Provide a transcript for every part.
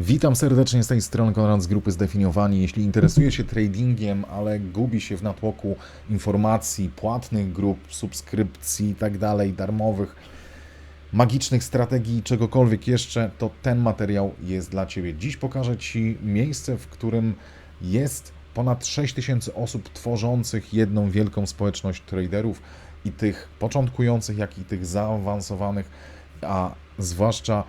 Witam serdecznie z tej strony Konrad z grupy Zdefiniowani. Jeśli interesuje się tradingiem, ale gubi się w natłoku informacji, płatnych grup, subskrypcji i tak darmowych, magicznych strategii, czegokolwiek jeszcze, to ten materiał jest dla Ciebie. Dziś pokażę Ci miejsce, w którym jest ponad 6000 osób tworzących jedną wielką społeczność traderów i tych początkujących, jak i tych zaawansowanych, a zwłaszcza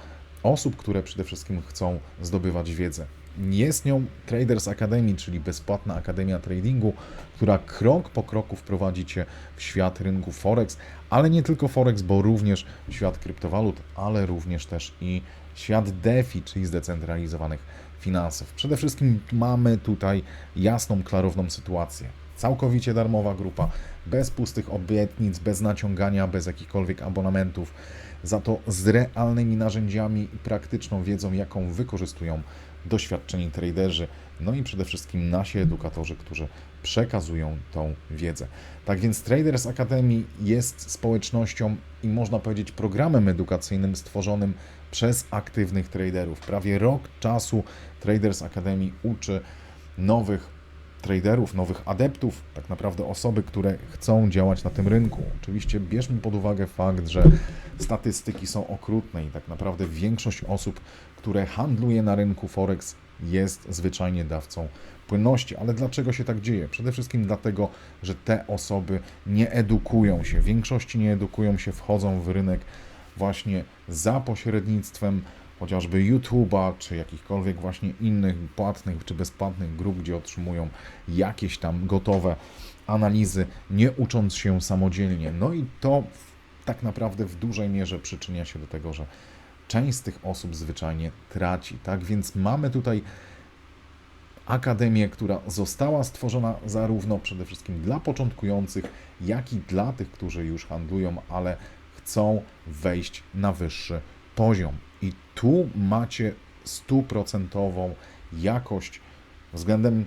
osób, które przede wszystkim chcą zdobywać wiedzę. Jest nią Traders Academy, czyli bezpłatna akademia tradingu, która krok po kroku wprowadzi Cię w świat rynku Forex, ale nie tylko Forex, bo również w świat kryptowalut, ale również też i świat DeFi, czyli zdecentralizowanych finansów. Przede wszystkim mamy tutaj jasną, klarowną sytuację. Całkowicie darmowa grupa, bez pustych obietnic, bez naciągania, bez jakichkolwiek abonamentów, za to z realnymi narzędziami i praktyczną wiedzą, jaką wykorzystują doświadczeni traderzy, no i przede wszystkim nasi edukatorzy, którzy przekazują tą wiedzę. Tak więc Traders Academy jest społecznością i można powiedzieć programem edukacyjnym stworzonym przez aktywnych traderów. Prawie rok czasu Traders Academy uczy nowych traderów, nowych adeptów, tak naprawdę osoby, które chcą działać na tym rynku. Oczywiście bierzmy pod uwagę fakt, że statystyki są okrutne i tak naprawdę większość osób, które handluje na rynku Forex jest zwyczajnie dawcą płynności. Ale dlaczego się tak dzieje? Przede wszystkim dlatego, że te osoby nie edukują się, w większości nie edukują się, wchodzą w rynek właśnie za pośrednictwem chociażby YouTube'a, czy jakichkolwiek właśnie innych płatnych czy bezpłatnych grup, gdzie otrzymują jakieś tam gotowe analizy, nie ucząc się samodzielnie. No i to tak naprawdę w dużej mierze przyczynia się do tego, że część z tych osób zwyczajnie traci. Tak więc mamy tutaj akademię, która została stworzona zarówno przede wszystkim dla początkujących, jak i dla tych, którzy już handlują, ale chcą wejść na wyższy poziom. I tu macie stuprocentową jakość względem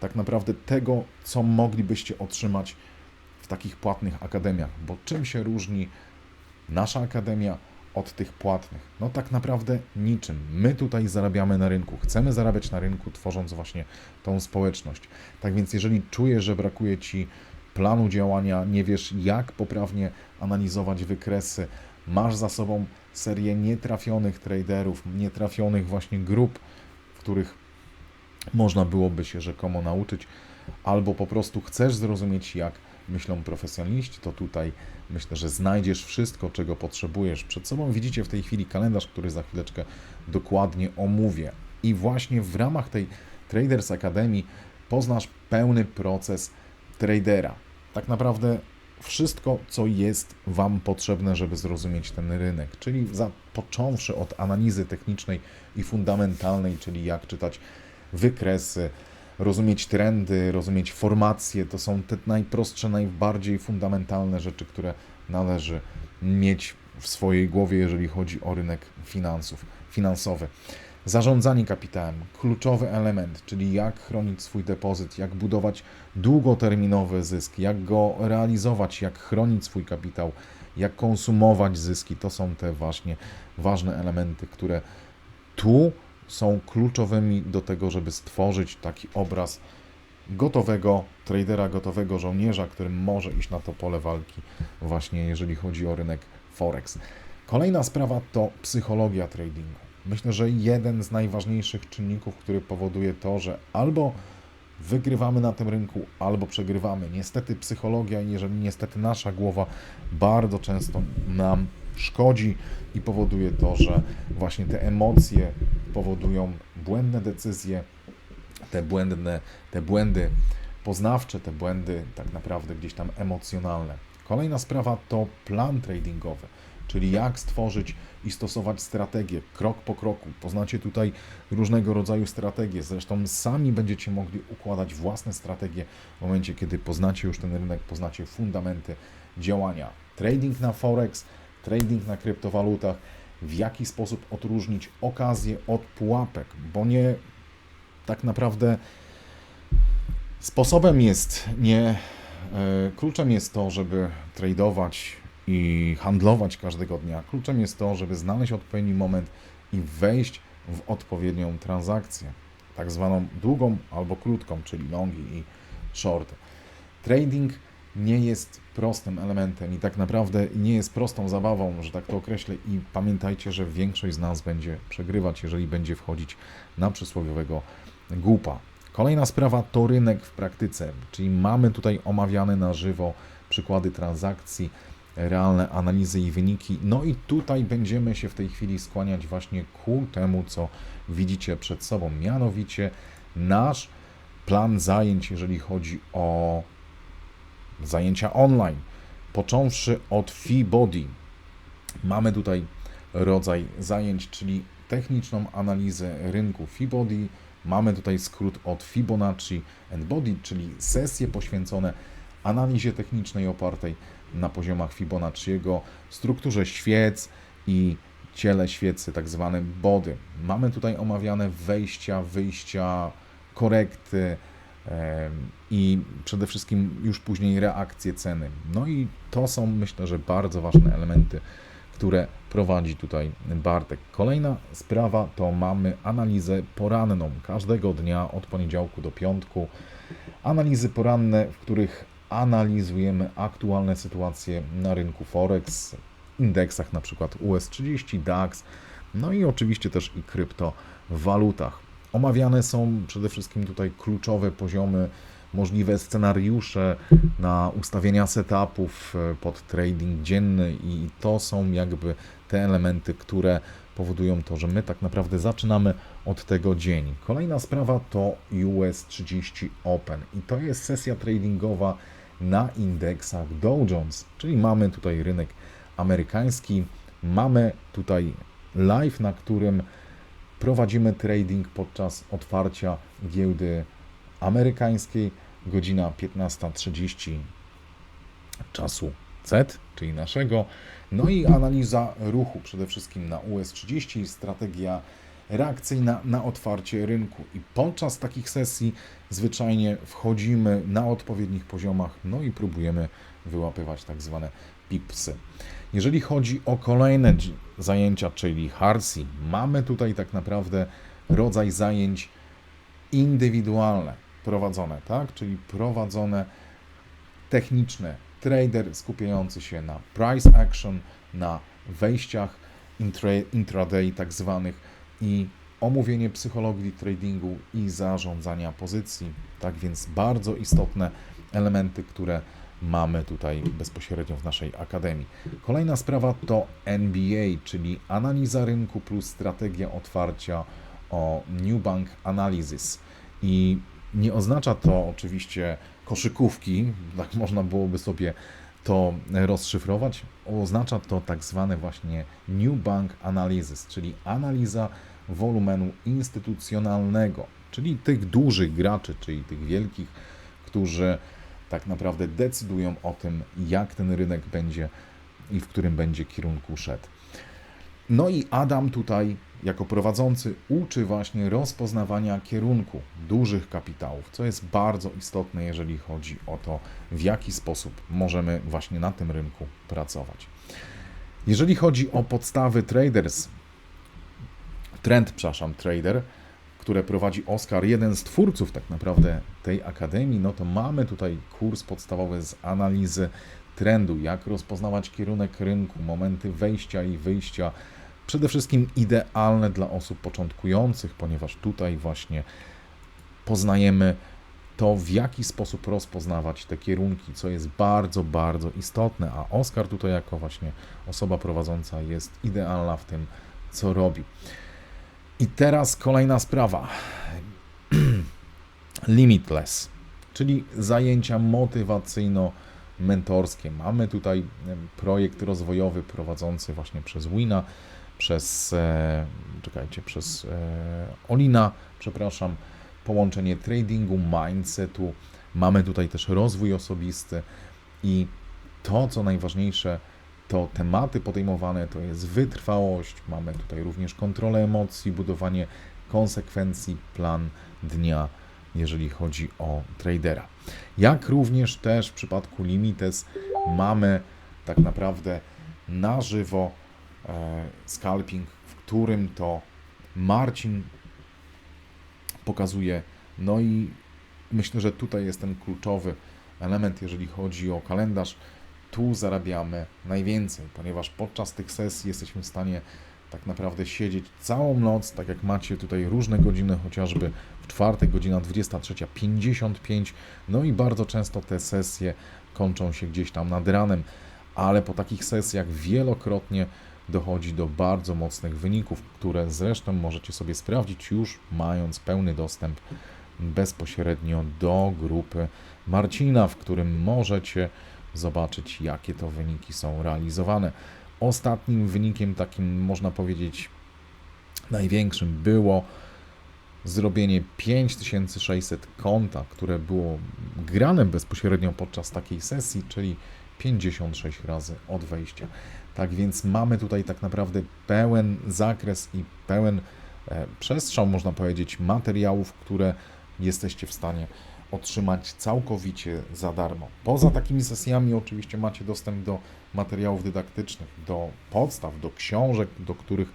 tak naprawdę tego, co moglibyście otrzymać w takich płatnych akademiach. Bo czym się różni nasza akademia od tych płatnych? No tak naprawdę niczym. My tutaj zarabiamy na rynku. Chcemy zarabiać na rynku, tworząc właśnie tą społeczność. Tak więc jeżeli czujesz, że brakuje Ci planu działania, nie wiesz jak poprawnie analizować wykresy, masz za sobą serię nietrafionych traderów, nietrafionych właśnie grup, w których można byłoby się rzekomo nauczyć, albo po prostu chcesz zrozumieć, jak myślą profesjonaliści, to tutaj myślę, że znajdziesz wszystko, czego potrzebujesz. Przed sobą widzicie w tej chwili kalendarz, który za chwileczkę dokładnie omówię. I właśnie w ramach tej Traders Academy poznasz pełny proces tradera. Tak naprawdę wszystko, co jest Wam potrzebne, żeby zrozumieć ten rynek, czyli za, począwszy od analizy technicznej i fundamentalnej, czyli jak czytać wykresy, rozumieć trendy, rozumieć formacje, to są te najprostsze, najbardziej fundamentalne rzeczy, które należy mieć w swojej głowie, jeżeli chodzi o rynek finansów, finansowy. Zarządzanie kapitałem, kluczowy element, czyli jak chronić swój depozyt, jak budować długoterminowy zysk, jak go realizować, jak chronić swój kapitał, jak konsumować zyski. To są te właśnie ważne elementy, które tu są kluczowymi do tego, żeby stworzyć taki obraz gotowego tradera, gotowego żołnierza, który może iść na to pole walki, właśnie jeżeli chodzi o rynek Forex. Kolejna sprawa to psychologia tradingu. Myślę, że jeden z najważniejszych czynników, który powoduje to, że albo wygrywamy na tym rynku, albo przegrywamy. Niestety psychologia, jeżeli niestety nasza głowa bardzo często nam szkodzi i powoduje to, że właśnie te emocje powodują błędne decyzje, te błędne, te błędy poznawcze, te błędy tak naprawdę gdzieś tam emocjonalne. Kolejna sprawa to plan tradingowy czyli jak stworzyć i stosować strategię krok po kroku. Poznacie tutaj różnego rodzaju strategie, zresztą sami będziecie mogli układać własne strategie w momencie, kiedy poznacie już ten rynek, poznacie fundamenty działania. Trading na Forex, trading na kryptowalutach, w jaki sposób odróżnić okazję od pułapek, bo nie tak naprawdę sposobem jest nie, e, kluczem jest to, żeby tradować i handlować każdego dnia. Kluczem jest to, żeby znaleźć odpowiedni moment i wejść w odpowiednią transakcję, tak zwaną długą albo krótką, czyli longi i shorty. Trading nie jest prostym elementem i tak naprawdę nie jest prostą zabawą, że tak to określę. I pamiętajcie, że większość z nas będzie przegrywać, jeżeli będzie wchodzić na przysłowiowego głupa. Kolejna sprawa to rynek w praktyce, czyli mamy tutaj omawiane na żywo przykłady transakcji, realne analizy i wyniki. No i tutaj będziemy się w tej chwili skłaniać właśnie ku temu, co widzicie przed sobą, mianowicie nasz plan zajęć, jeżeli chodzi o zajęcia online, począwszy od Fee-Body. Mamy tutaj rodzaj zajęć, czyli techniczną analizę rynku Fee-Body. Mamy tutaj skrót od Fibonacci and Body, czyli sesje poświęcone analizie technicznej opartej na poziomach Fibonacciego, strukturze świec i ciele świecy, tak zwanym body. Mamy tutaj omawiane wejścia, wyjścia, korekty, i przede wszystkim już później reakcje ceny. No i to są myślę, że bardzo ważne elementy, które prowadzi tutaj Bartek. Kolejna sprawa to mamy analizę poranną każdego dnia od poniedziałku do piątku. Analizy poranne, w których analizujemy aktualne sytuacje na rynku Forex, indeksach na przykład US30, DAX, no i oczywiście też i kryptowalutach. Omawiane są przede wszystkim tutaj kluczowe poziomy, możliwe scenariusze na ustawienia setupów e, pod trading dzienny i to są jakby te elementy, które powodują to, że my tak naprawdę zaczynamy od tego dzień. Kolejna sprawa to US 30 Open i to jest sesja tradingowa na indeksach Dow Jones, czyli mamy tutaj rynek amerykański, mamy tutaj live, na którym prowadzimy trading podczas otwarcia giełdy amerykańskiej, godzina 15.30 czasu Z, czyli naszego. No i analiza ruchu, przede wszystkim na US30, strategia reakcyjna na otwarcie rynku. I podczas takich sesji zwyczajnie wchodzimy na odpowiednich poziomach, no i próbujemy wyłapywać tak zwane pipsy. Jeżeli chodzi o kolejne zajęcia, czyli Harsi, mamy tutaj tak naprawdę rodzaj zajęć indywidualne prowadzone, tak? Czyli prowadzone techniczne. Trader skupiający się na price action, na wejściach intra, intraday tak zwanych i omówienie psychologii tradingu i zarządzania pozycji. Tak więc bardzo istotne elementy, które mamy tutaj bezpośrednio w naszej akademii. Kolejna sprawa to NBA, czyli analiza rynku plus strategia otwarcia o New Bank Analysis. I nie oznacza to oczywiście koszykówki, tak można byłoby sobie to rozszyfrować. Oznacza to tak zwane właśnie New Bank Analysis, czyli analiza wolumenu instytucjonalnego, czyli tych dużych graczy, czyli tych wielkich, którzy tak naprawdę decydują o tym, jak ten rynek będzie i w którym będzie kierunku szedł. No i Adam tutaj, jako prowadzący, uczy właśnie rozpoznawania kierunku dużych kapitałów, co jest bardzo istotne, jeżeli chodzi o to, w jaki sposób możemy właśnie na tym rynku pracować. Jeżeli chodzi o podstawy traders, trend, przepraszam, trader, które prowadzi Oskar, jeden z twórców tak naprawdę tej akademii, no to mamy tutaj kurs podstawowy z analizy trendu, jak rozpoznawać kierunek rynku, momenty wejścia i wyjścia. Przede wszystkim idealne dla osób początkujących, ponieważ tutaj właśnie poznajemy to, w jaki sposób rozpoznawać te kierunki, co jest bardzo, bardzo istotne, a Oskar tutaj jako właśnie osoba prowadząca jest idealna w tym, co robi. I teraz kolejna sprawa. Limitless, czyli zajęcia motywacyjno-mentorskie. Mamy tutaj projekt rozwojowy prowadzący właśnie przez Wina, przez, e, czekajcie, przez e, Olina, przepraszam, połączenie tradingu, mindsetu. Mamy tutaj też rozwój osobisty i to, co najważniejsze, to tematy podejmowane to jest wytrwałość, mamy tutaj również kontrolę emocji, budowanie konsekwencji, plan dnia, jeżeli chodzi o tradera. Jak również też w przypadku Limites mamy tak naprawdę na żywo scalping, w którym to Marcin pokazuje. No i myślę, że tutaj jest ten kluczowy element, jeżeli chodzi o kalendarz. Tu zarabiamy najwięcej, ponieważ podczas tych sesji jesteśmy w stanie tak naprawdę siedzieć całą noc, tak jak macie tutaj różne godziny, chociażby w czwartek godzina 23.55, no i bardzo często te sesje kończą się gdzieś tam nad ranem, ale po takich sesjach wielokrotnie dochodzi do bardzo mocnych wyników, które zresztą możecie sobie sprawdzić już mając pełny dostęp bezpośrednio do grupy Marcina, w którym możecie zobaczyć, jakie to wyniki są realizowane. Ostatnim wynikiem, takim można powiedzieć największym, było zrobienie 5600 konta, które było grane bezpośrednio podczas takiej sesji, czyli 56 razy od wejścia. Tak więc mamy tutaj tak naprawdę pełen zakres i pełen e, przestrzał, można powiedzieć, materiałów, które jesteście w stanie otrzymać całkowicie za darmo. Poza takimi sesjami oczywiście macie dostęp do materiałów dydaktycznych, do podstaw, do książek, do których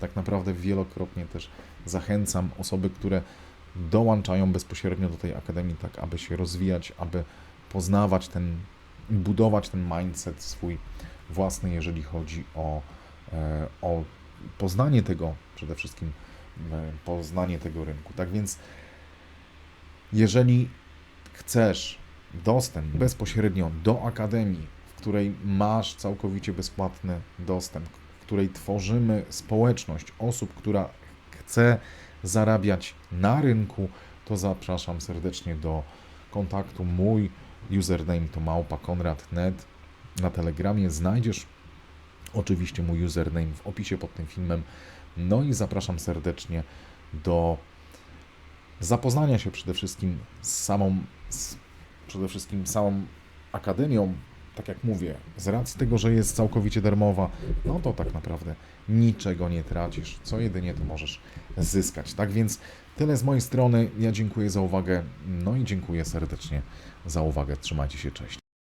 tak naprawdę wielokrotnie też zachęcam osoby, które dołączają bezpośrednio do tej akademii, tak aby się rozwijać, aby poznawać ten, budować ten mindset swój własny, jeżeli chodzi o, e, o poznanie tego, przede wszystkim e, poznanie tego rynku. Tak więc jeżeli chcesz dostęp bezpośrednio do akademii, w której masz całkowicie bezpłatny dostęp, w której tworzymy społeczność osób, która chce zarabiać na rynku, to zapraszam serdecznie do kontaktu. Mój username to małpa konrad.net. Na Telegramie znajdziesz oczywiście mój username w opisie pod tym filmem. No i zapraszam serdecznie do zapoznania się przede wszystkim z samą, z, przede wszystkim samą akademią, tak jak mówię, z racji tego, że jest całkowicie darmowa, no to tak naprawdę niczego nie tracisz, co jedynie to możesz zyskać. Tak więc tyle z mojej strony. Ja dziękuję za uwagę, no i dziękuję serdecznie za uwagę. Trzymajcie się, cześć.